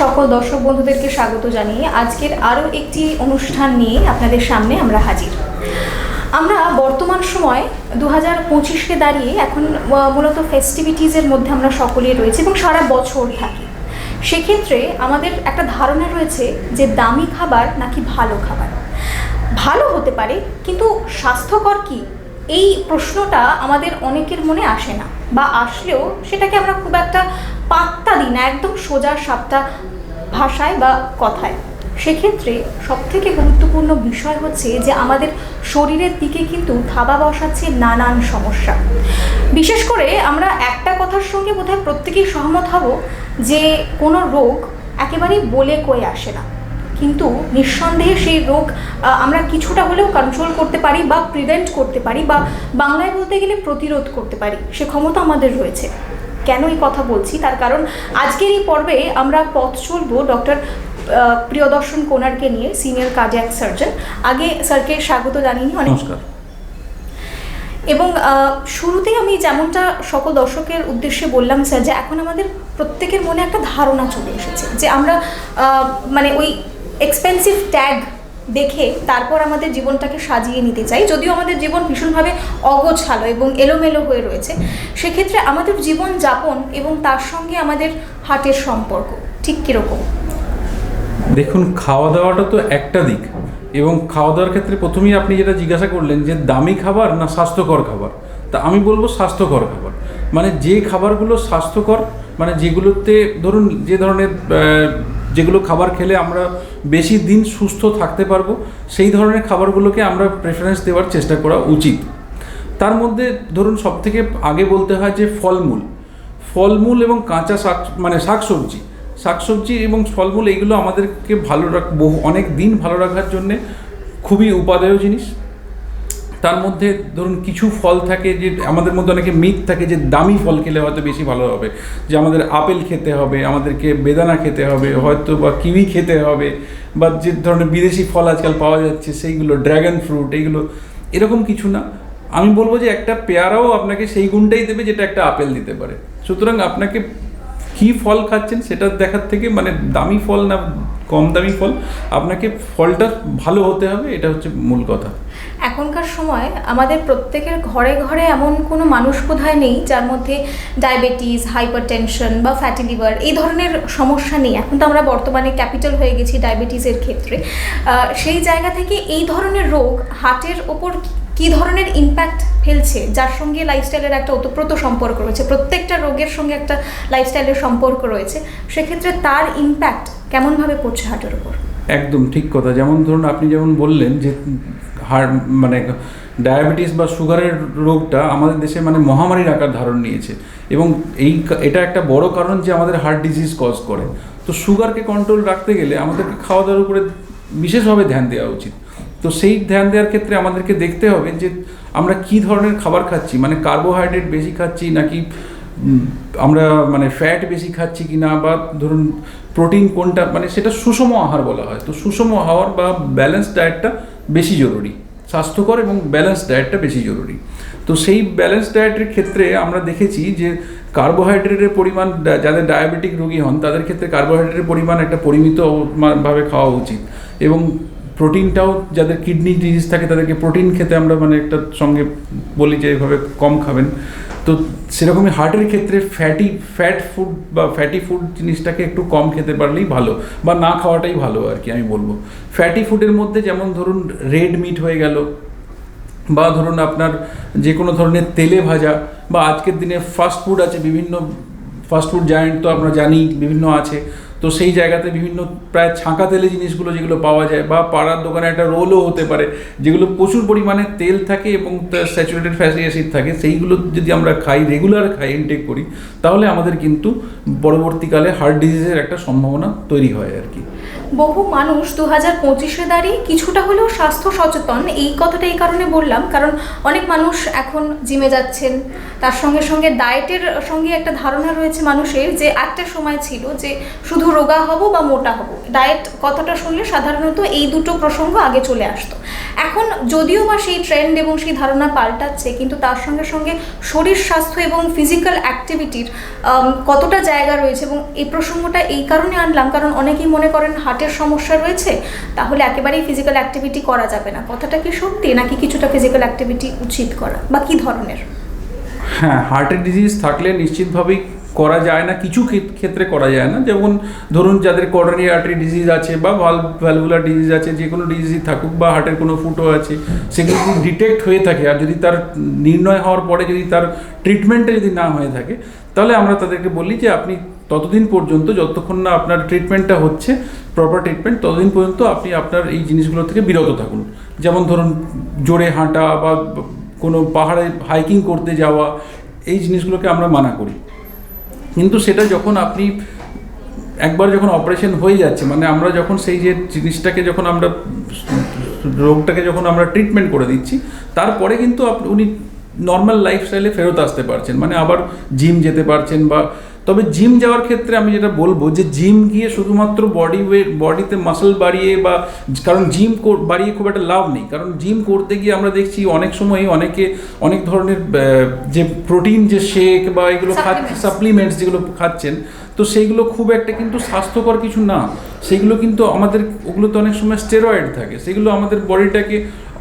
সকল দর্শক বন্ধুদেরকে স্বাগত জানিয়ে আজকের আরও একটি অনুষ্ঠান নিয়ে আপনাদের সামনে আমরা হাজির। আমরা বর্তমান সময় দু হাজার পঁচিশকে দাঁড়িয়ে এখন মূলত ফেস্টিভিটিসের মধ্যে আমরা সকলেই রয়েছি এবং সারা বছর থাকি। সেক্ষেত্রে আমাদের একটা ধারণা রয়েছে যে দামি খাবার নাকি ভালো খাবার। ভালো হতে পারে, কিন্তু স্বাস্থ্যকর কি? এই প্রশ্নটা আমাদের অনেকের মনে আসে না, বা আসলেও সেটাকে আমরা খুব একটা পাত্তা দিই না একদম সোজা সাপটা ভাষায় বা কথায়। সেক্ষেত্রে সবথেকে গুরুত্বপূর্ণ বিষয় হচ্ছে যে, আমাদের শরীরের দিকে কিন্তু থাবা বসাচ্ছে নানান সমস্যা। বিশেষ করে আমরা একটা কথার সঙ্গে বোধহয় প্রত্যেকেই সহমত হব যে, কোনো রোগ একেবারেই বলে কয়ে আসে না। কিন্তু নিঃসন্দেহে সেই রোগ আমরা কিছুটা হলেও কন্ট্রোল করতে পারি বা প্রিভেন্ট করতে পারি বা বাংলায় বলতে গেলে প্রতিরোধ করতে পারি। সে ক্ষমতা আমাদের রয়েছে। কেন এই কথা বলছি? তার কারণ আজকের এই পর্বে আমরা পথ চলবো ডক্টর প্রিয়দর্শন কোনারকে নিয়ে সিনিয়র কার্ডিয়াক সার্জন আগে স্যারকে স্বাগত জানিয়ে অনেক নমস্কার। এবং শুরুতেই আমি যেমনটা সকল দর্শকের উদ্দেশ্যে বললাম স্যার যে এখন আমাদের প্রত্যেকের মনে একটা ধারণা চলে এসেছে যে আমরা মানে ওই এক্সপেন্সিভ ট্যাগ দেখে তারপর আমাদের জীবনটাকে সাজিয়ে নিতে চাই। যদিও আমাদের জীবন ভীষণভাবে অগোছালো এবং এলোমেলো হয়ে রয়েছে, সেক্ষেত্রে আমাদের জীবন যাপন এবং তার সঙ্গে আমাদের হার্টের সম্পর্ক ঠিক কীরকম? দেখুন, খাওয়া দাওয়াটা তো একটা দিক এবং খাওয়া দাওয়ার ক্ষেত্রে প্রথমেই আপনি যেটা জিজ্ঞাসা করলেন যে দামি খাবার না স্বাস্থ্যকর খাবার? তা আমি বলব স্বাস্থ্যকর খাবার। মানে যে খাবারগুলো স্বাস্থ্যকর মানে যেগুলোতে ধরুন যে ধরনের যেগুলো খাবার খেলে আমরা বেশি দিন সুস্থ থাকতে পারব, সেই ধরনের খাবারগুলোকে আমরা প্রেফারেন্স দেওয়ার চেষ্টা করা উচিত। তার মধ্যে ধরুন সব থেকে আগে বলতে হয় যে ফলমূল। ফলমূল এবং কাঁচা শাক মানে শাকসবজি। শাকসবজি এবং ফলমূল, এইগুলো আমাদেরকে ভালো রাখ, বহু, অনেক দিন ভালো রাখার জন্যে খুবই উপাদেয় জিনিস। তার মধ্যে ধরুন কিছু ফল থাকে যে, আমাদের মধ্যে অনেকে মিথ থাকে যে, দামি ফল খেলে হয়তো বেশি ভালো হবে। যে আমাদের আপেল খেতে হবে, আমাদেরকে বেদানা খেতে হবে, হয়তো বা কিউই খেতে হবে, বা যে ধরনের বিদেশি ফল আজকাল পাওয়া যাচ্ছে, সেইগুলো ড্র্যাগন ফ্রুট, এইগুলো, এরকম কিছু না। আমি বলব যে, একটা পেয়ারাও আপনাকে সেই গুণটাই দেবে যেটা একটা আপেল দিতে পারে। সুতরাং আপনাকে কী ফল খাচ্ছেন সেটা দেখার থেকে মানে দামি ফল না কম দামি ফল, আপনাকে ফলটা ভালো হতে হবে, এটা হচ্ছে মূল কথা। এখনকার সময় আমাদের প্রত্যেকের ঘরে ঘরে এমন কোনো মানুষ বোধহয় নেই যার মধ্যে ডায়াবেটিস হাইপার টেনশন বা ফ্যাটি লিভার এই ধরনের সমস্যা নেই। এখন তো আমরা বর্তমানে ক্যাপিটাল হয়ে গেছি ডায়াবেটিসের ক্ষেত্রে। সেই জায়গা থেকে এই ধরনের রোগ হার্টের ওপর কী ধরনের ইম্প্যাক্ট ফেলছে? যার সঙ্গে লাইফস্টাইলের একটা ওতপ্রোত সম্পর্ক রয়েছে। প্রত্যেকটা রোগের সঙ্গে একটা লাইফস্টাইলের সম্পর্ক রয়েছে। সেক্ষেত্রে তার ইম্প্যাক্ট কেমনভাবে পড়ছে হার্টের ওপর একদম ঠিক কথা। যেমন ধরুন, আপনি যেমন বললেন যে হার্ট মানে ডায়াবেটিস বা সুগারের রোগটা আমাদের দেশে মানে মহামারীর আকার ধারণ নিয়েছে। এবং এই এটা একটা বড় কারণ যে আমাদের হার্ট ডিজিজ কজ করে। তো সুগারকে কন্ট্রোল রাখতে গেলে আমাদেরকে খাওয়া দাওয়ার উপরে বিশেষভাবে ধ্যান দেওয়া উচিত। তো সেই ধ্যান দেওয়ার ক্ষেত্রে আমাদেরকে দেখতে হবে যে, আমরা কি ধরনের খাবার খাচ্ছি? মানে কার্বোহাইড্রেট বেশি খাচ্ছি নাকি আমরা মানে ফ্যাট বেশি খাচ্ছি কি না বা ধরুন প্রোটিন কোনটা মানে সেটা সুষম আহার বলা হয়। তো সুষম আহার বা ব্যালেন্স ডায়েটটা বেশি জরুরি। স্বাস্থ্যকর এবং ব্যালেন্স ডায়েটটা বেশি জরুরি। তো সেই ব্যালেন্স ডায়েটের ক্ষেত্রে আমরা দেখেছি যে কার্বোহাইড্রেটের পরিমাণ যাদের ডায়াবেটিক রোগী হন, তাদের ক্ষেত্রে কার্বোহাইড্রেটের পরিমাণ একটা পরিমিত মা- ভাবে খাওয়া উচিত। এবং প্রোটিনটাও যাদের কিডনি ডিজিজ থাকে, তাদেরকে প্রোটিন খেতে আমরা মানে একটা সঙ্গে বলি যে এভাবে কম খাবেন। তো সেরকমই হার্টের ক্ষেত্রে ফ্যাটি, ফ্যাট ফুড বা ফ্যাটি ফুড জিনিসটাকে একটু কম খেতে পারলেই ভালো, বা না খাওয়াটাই ভালো আর কি আমি বলব। ফ্যাটি ফুডের মধ্যে যেমন ধরুন রেড মিট হয়ে গেল, বা ধরুন আপনার যে কোনো ধরনের তেলে ভাজা, বা আজকের দিনে ফাস্ট ফুড আছে, বিভিন্ন ফাস্ট ফুড জায়েন্ট তো আমরা জানি, বিভিন্ন আছে। তো সেই জায়গাতে বিভিন্ন প্রায় ছাঁকা তেলে জিনিসগুলো যেগুলো পাওয়া যায় বা পাড়ার দোকানে একটা রোলও হতে পারে, যেগুলো প্রচুর পরিমাণে তেল থাকে এবং স্যাচুরেটেড ফ্যাটি অ্যাসিড থাকে, সেইগুলো যদি আমরা খাই রেগুলার খাই ইনটেক করি, তাহলে আমাদের কিন্তু পরবর্তীকালে হার্ট ডিজিজের একটা সম্ভাবনা তৈরি হয় আর কি। বহু মানুষ দু হাজার পঁচিশে দাঁড়িয়ে কিছুটা হলেও স্বাস্থ্য সচেতন, এই কথাটা এই কারণে বললাম, কারণ অনেক মানুষ এখন জিমে যাচ্ছেন, তার সঙ্গে সঙ্গে ডায়েটের সঙ্গে একটা ধারণা রয়েছে মানুষের যে একটা সময় ছিল যে শুধু রোগা হব বা মোটা হব। ডায়েট কথাটা শুনলে সাধারণত এই দুটো প্রসঙ্গ আগে চলে আসতো। এখন যদিও বা সেই ট্রেন্ড এবং সেই ধারণা পাল্টাচ্ছে, কিন্তু তার সঙ্গে সঙ্গে শরীর স্বাস্থ্য এবং ফিজিক্যাল অ্যাক্টিভিটির কতটা জায়গা রয়েছে এবং এই প্রসঙ্গটা এই কারণে আনলাম, কারণ অনেকেই মনে করেন হার্টের সমস্যা রয়েছে, তাহলে একেবারেই ফিজিক্যাল অ্যাক্টিভিটি করা যাবে না। কথাটা কি সত্যি নাকি কিছুটা ফিজিক্যাল অ্যাক্টিভিটি উচিত করা বা কি ধরনের? হ্যাঁ হার্টের ডিজিজ থাকলে নিশ্চিতভাবেই করা যায় না, কিছু ক্ষেত- ক্ষেত্রে করা যায় না। যেমন ধরুন যাদের করোনারি আর্টারি ডিজিজ আছে বা ভালভ ভ্যালভুলার ডিজিজ আছে, যে কোনো ডিজিজ থাকুক বা হার্টের কোনো ফুটো আছে, সেগুলো যদি ডিটেক্ট হয়ে থাকে আর যদি তার নির্ণয় হওয়ার পরে যদি তার ট্রিটমেন্টটা যদি না হয়ে থাকে, তাহলে আমরা তাদেরকে বলি যে আপনি ততদিন পর্যন্ত যতক্ষণ না আপনার ট্রিটমেন্টটা হচ্ছে প্রপার ট্রিটমেন্ট ততদিন পর্যন্ত আপনি আপনার এই জিনিসগুলো থেকে বিরত থাকুন। যেমন ধরুন জোরে হাঁটা বা কোনো পাহাড়ে হাইকিং করতে যাওয়া, এই জিনিসগুলোকে আমরা মানা করি। কিন্তু সেটা যখন আপনি একবার যখন অপারেশন হয়ে যাচ্ছে মানে আমরা যখন সেই যে জিনিসটাকে যখন আমরা, রোগটাকে যখন আমরা ট্রিটমেন্ট করে দিচ্ছি, তারপরে কিন্তু আপনি, উনি নর্মাল লাইফস্টাইলে ফেরত আসতে পারছেন। মানে আবার জিম যেতে পারছেন বা তবে জিম যাওয়ার ক্ষেত্রে আমি যেটা বলব যে জিম গিয়ে শুধুমাত্র বডি ওয়েট বডিতে মাসল বাড়িয়ে বা কারণ জিম বাড়িয়ে খুব একটা লাভ নেই। কারণ জিম করতে গিয়ে আমরা দেখছি অনেক সময় অনেকে অনেক ধরনের যে প্রোটিন যে শেক বা এগুলো খাচ্ছে সাপ্লিমেন্টস যেগুলো খাচ্ছেন তো সেইগুলো খুব একটা কিন্তু স্বাস্থ্যকর কিছু না। সেগুলো কিন্তু আমাদের ওগুলোতে অনেক সময় স্টেরয়েড থাকে। সেগুলো আমাদের বডিটাকে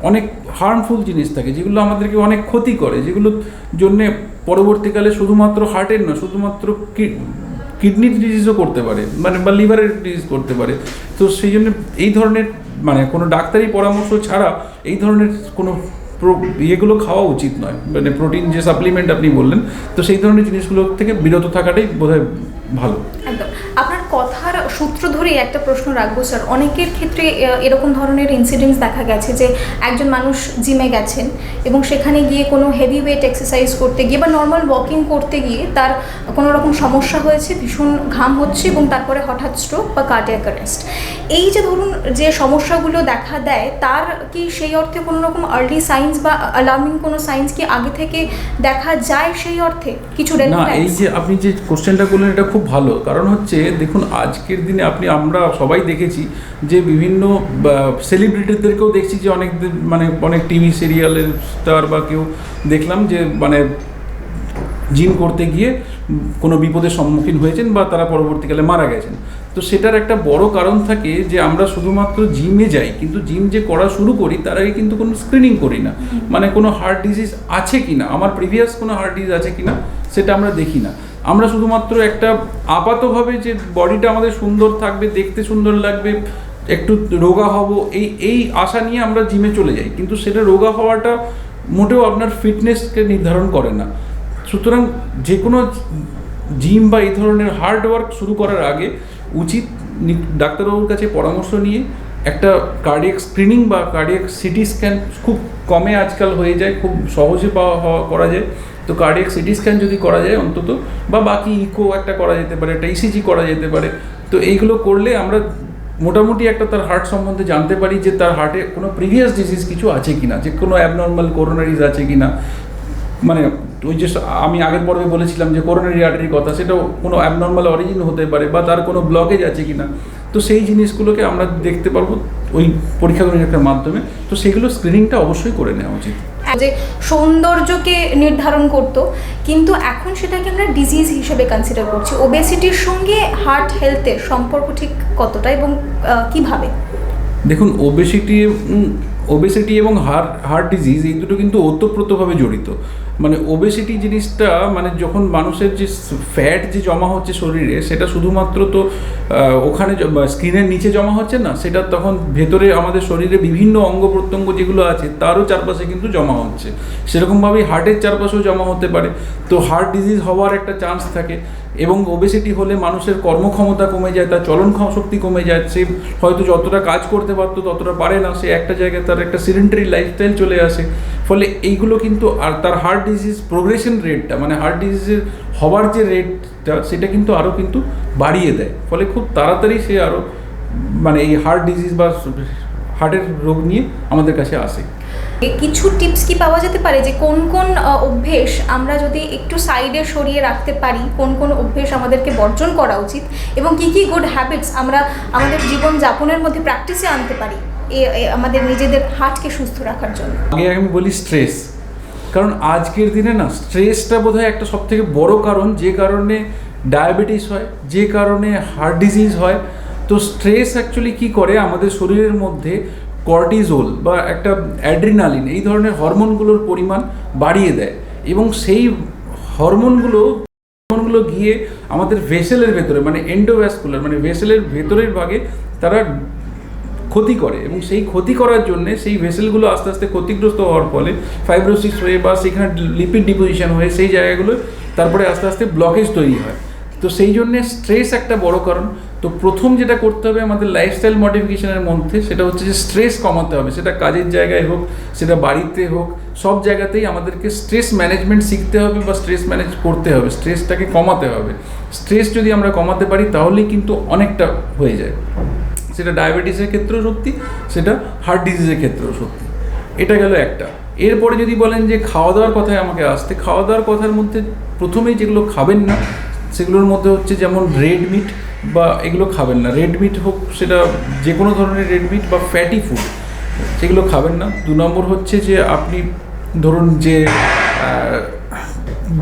অনেক হার্মফুল জিনিস থাকে যেগুলো আমাদেরকে অনেক ক্ষতি করে যেগুলোর জন্যে পরবর্তীকালে শুধুমাত্র হার্টের না শুধুমাত্র কিডনির ডিজিজও করতে পারে মানে বা লিভারের ডিজিজ করতে পারে। তো সেই জন্য এই ধরনের মানে কোনো ডাক্তারি পরামর্শ ছাড়া এই ধরনের কোনো ইয়েগুলো খাওয়া উচিত নয়। মানে প্রোটিন যে সাপ্লিমেন্ট আপনি বললেন, তো সেই ধরনের জিনিসগুলো থেকে বিরত থাকাটাই বোধহয় ভালো। সূত্র ধরেই একটা প্রশ্ন রাখব স্যার। অনেকের ক্ষেত্রে এরকম ধরনের ইনসিডেন্টস দেখা গেছে যে একজন মানুষ জিমে গেছেন এবং সেখানে গিয়ে কোনো হেভি ওয়েট এক্সারসাইজ করতে গিয়ে বা নর্মাল ওয়াকিং করতে গিয়ে তার কোনো রকম সমস্যা হয়েছে ভীষণ ঘাম হচ্ছে এবং তারপরে হঠাৎ স্ট্রোক বা কার্ডিয়াক অ্যারেস্ট এই যে ধরুন যে সমস্যাগুলো দেখা দেয় তার কি সেই অর্থে কোনো রকম আর্লি সাইন্স বা অ্যালার্মিং কোনো সাইন্স কি আগে থেকে দেখা যায় সেই অর্থে? কিছু না এই যে আপনি যে কোশ্চেনটা করলেন এটা খুব ভালো। কারণ হচ্ছে দেখুন আজকের দিনে আপনি, আমরা সবাই দেখেছি যে বিভিন্ন সেলিব্রিটিদেরকেও দেখছি যে অনেক মানে অনেক টিভি সিরিয়ালের স্টার বা কেউ দেখলাম যে মানে জিম করতে গিয়ে কোনো বিপদের সম্মুখীন হয়েছেন বা তারা পরবর্তীকালে মারা গেছেন। তো সেটার একটা বড় কারণ থাকে যে আমরা শুধুমাত্র জিমে যাই কিন্তু জিম যে করা শুরু করি তার আগে কিন্তু কোনো স্ক্রিনিং করি না। মানে কোনো হার্ট ডিজিজ আছে কি না আমার প্রিভিয়াস কোনো হার্ট ডিজিজ আছে কি না সেটা আমরা দেখি না। আমরা শুধুমাত্র একটা আপাতভাবে যে বডিটা আমাদের সুন্দর থাকবে দেখতে সুন্দর লাগবে একটু রোগা হব এই এই আশা নিয়ে আমরা জিমে চলে যাই। কিন্তু সেটা রোগা হওয়াটা মোটেও আপনার ফিটনেসকে নির্ধারণ করে না। সুতরাং যে কোনো জিম বা এই ধরনের হার্ড ওয়ার্ক শুরু করার আগে উচিত ডাক্তারবাবুর কাছে পরামর্শ নিয়ে একটা কার্ডিয়াক স্ক্রিনিং বা কার্ডিয়াক সিটি স্ক্যান খুব কমে আজকাল হয়ে যায়, খুব সহজে পাওয়া হওয়া করা যায়। তো কার্ডিয়াক সিটি স্ক্যান যদি করা যায় অন্তত, বা বাকি ইকো একটা করা যেতে পারে, একটা ইসিজি করা যেতে পারে। তো এইগুলো করলে আমরা মোটামুটি একটা তার হার্ট সম্বন্ধে জানতে পারি যে তার হার্টে কোনো প্রিভিয়াস ডিজিজ কিছু আছে কিনা, যে কোনো অ্যাবনর্মাল করোনারিজ আছে কিনা। মানে ওই যে আমি আগের পর্বে বলেছিলাম যে করোনারি আর্টারির কথা সেটাও কোনো অ্যাবনর্মাল অরিজিন হতে পারে বা তার কোনো ব্লকেজ আছে কি না তো সেই জিনিসগুলোকে আমরা দেখতে পারব ওই পরীক্ষা নিরীক্ষার মাধ্যমে। তো সেগুলো স্ক্রিনিংটা অবশ্যই করে নেওয়া উচিত। যে সৌন্দর্যকে নির্ধারণ করত কিন্তু এখন সেটাকে আমরা ডিজিজ হিসেবে কনসিডার করছি। ওবেসিটির সঙ্গে হার্ট হেলথের সম্পর্ক ঠিক কতটা এবং কীভাবে? দেখুন ওবেসিটি ওবেসিটি এবং হার্ট হার্ট ডিজিজ এই দুটো কিন্তু ওতপ্রোতভাবে জড়িত। মানে ওবেসিটি জিনিসটা মানে যখন মানুষের যে ফ্যাট যে জমা হচ্ছে শরীরে, সেটা শুধুমাত্র তো ওখানে স্কিনের নিচে জমা হচ্ছে না, সেটা তখন ভেতরে আমাদের শরীরে বিভিন্ন অঙ্গ প্রত্যঙ্গ যেগুলো আছে, তারও চারপাশে কিন্তু জমা হচ্ছে। সেরকমভাবেই হার্টের চারপাশেও জমা হতে পারে। তো হার্ট ডিজিজ হওয়ার একটা চান্স থাকে। এবং ওবেসিটি হলে মানুষের কর্মক্ষমতা কমে যায়, তার চলন শক্তি কমে যায়, সে হয়তো যতটা কাজ করতে পারতো ততটা পারে না, সে একটা জায়গায় তার একটা সিডেন্টারি লাইফস্টাইল চলে আসে। ফলে এইগুলো কিন্তু আর তার হার্ট ডিজিজ প্রোগ্রেশন রেটটা মানে হার্ট ডিজিজের হওয়ার যে রেটটা সেটা কিন্তু আরও কিন্তু বাড়িয়ে দেয়। ফলে খুব তাড়াতাড়ি সে আরও মানে এই হার্ট ডিজিজ বা হার্টের রোগ নিয়ে আমাদের কাছে আসে। কিছু টিপস কি পাওয়া যেতে পারে যে কোন কোন অভ্যেস আমরা যদি একটু সাইডে সরিয়ে রাখতে পারি, কোন কোন অভ্যেস আমাদেরকে বর্জন করা উচিত এবং কি কি গুড হ্যাবিটস আমরা আমাদের জীবন যাপনের মধ্যে প্র্যাকটিসে আনতে পারি আমাদের নিজেদের হার্টকে সুস্থ রাখার জন্য? আগে আমি বলি স্ট্রেস কারণ আজকের দিনে না স্ট্রেসটা বোধহয় একটা সব থেকে বড় কারণ, যে কারণে ডায়াবেটিস হয়, যে কারণে হার্ট ডিজিজ হয়। তো স্ট্রেস অ্যাকচুয়ালি কি করে আমাদের শরীরের মধ্যে কর্টিজোল বা একটা অ্যাড্রিনালিন, এই ধরনের হরমোনগুলোর পরিমাণ বাড়িয়ে দেয় এবং সেই হরমোনগুলো হরমোনগুলো গিয়ে আমাদের ভেসেলের ভেতরে মানে এন্ডোভ্যাসকুলার মানে ভেসেলের ভেতরের ভাগে তারা ক্ষতি করে এবং সেই ক্ষতি করার জন্যে সেই ভেসেলগুলো আস্তে আস্তে ক্ষতিগ্রস্ত হওয়ার ফলে ফাইব্রোসিস হয়ে বা সেখানে লিপিড ডিপোজিশন হয়ে সেই জায়গাগুলো, তারপরে আস্তে আস্তে ব্লকেজ তৈরি হয়। তো সেই জন্য স্ট্রেস একটা বড় কারণ। তো প্রথম যেটা করতে হবে আমাদের লাইফস্টাইল মডিফিকেশনের মধ্যে, সেটা হচ্ছে যে স্ট্রেস কমাতে হবে। সেটা কাজের জায়গায় হোক, সেটা বাড়িতে হোক, সব জায়গাতেই আমাদেরকে স্ট্রেস ম্যানেজমেন্ট শিখতে হবে বা স্ট্রেস ম্যানেজ করতে হবে। স্ট্রেসটাকে কমাতে হবে। স্ট্রেস যদি আমরা কমাতে পারি, তাহলেই কিন্তু অনেকটা হয়ে যায়। সেটা ডায়াবেটিসের ক্ষেত্রেও সত্যি, সেটা হার্ট ডিজিজের ক্ষেত্রেও সত্যি। এটা গেল একটা। এরপরে যদি বলেন যে খাওয়া দাওয়ার কথায় আমাকে আসতে, খাওয়া দাওয়ার কথার মধ্যে প্রথমেই যেগুলো খাবেন না সেগুলোর মধ্যে হচ্ছে যেমন রেড মিট বা এগুলো খাবেন না। রেড মিট হোক সেটা যে কোনো ধরনের রেড মিট বা ফ্যাটি ফুড সেগুলো খাবেন না। দু নম্বর হচ্ছে যে আপনি ধরুন যে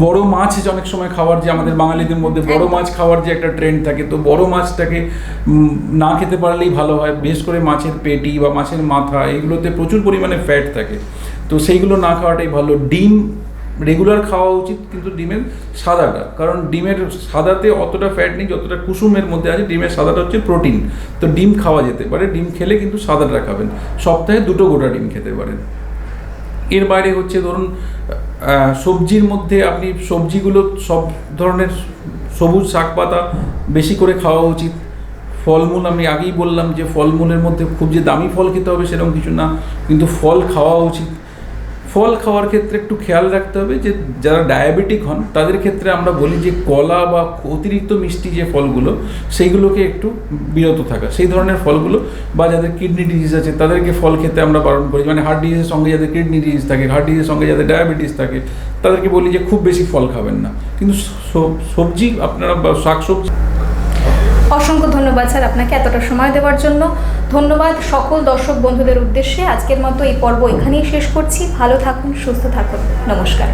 বড় মাছ যে অনেক সময় খাওয়ার যে আমাদের বাঙালিদের মধ্যে বড় মাছ খাওয়ার যে একটা ট্রেন্ড থাকে তো বড় মাছটাকে না খেতে পারলেই ভালো হয়। বিশেষ করে মাছের পেটি বা মাছের মাথা এগুলোতে প্রচুর পরিমাণে ফ্যাট থাকে। তো সেইগুলো না খাওয়াটাই ভালো। ডিম রেগুলার খাওয়া উচিত কিন্তু ডিমের সাদাটা। কারণ ডিমের সাদাতে অতটা ফ্যাট নেই, যতটা কুসুমের মধ্যে আছে, ডিমের সাদাটা হচ্ছে প্রোটিন তো ডিম খাওয়া যেতে পারে, ডিম খেলে কিন্তু সাদাটা খাবেন। সপ্তাহে দুটো গোটা ডিম খেতে পারেন। এর বাইরে হচ্ছে ধরুন সবজির মধ্যে আপনি সবজিগুলো সব ধরনের সবুজ শাক পাতা বেশি করে খাওয়া উচিত। ফলমূল, আমি আগেই বললাম যে ফলমূলের মধ্যে খুব যে দামি ফল খেতে হবে সেরকম কিছু না, কিন্তু ফল খাওয়া উচিত। ফল খাওয়ার ক্ষেত্রে একটু খেয়াল রাখতে হবে যে যারা ডায়াবেটিক হন, তাদের ক্ষেত্রে আমরা বলি যে কলা বা অতিরিক্ত মিষ্টি যে ফলগুলো, সেইগুলোকে একটু বিরত থাকা। সেই ধরনের ফলগুলো বা যাদের কিডনি ডিজিজ আছে, তাদেরকে ফল খেতে আমরা বারণ করি। মানে হার্ট ডিজিজের সঙ্গে যাদের কিডনি ডিজিজ থাকে হার্ট ডিজিজের সঙ্গে যাদের ডায়াবেটিস থাকে, তাদেরকে বলি যে খুব বেশি ফল খাবেন না। কিন্তু সব- সবজি আপনারা বা শাক সবজি অসংখ্য ধন্যবাদ স্যার আপনাকে এতটা সময় দেওয়ার জন্য। ধন্যবাদ সকল দর্শক বন্ধুদের উদ্দেশ্যে। আজকের মতো এই পর্ব এখানেই শেষ করছি। ভালো থাকুন, সুস্থ থাকুন। নমস্কার।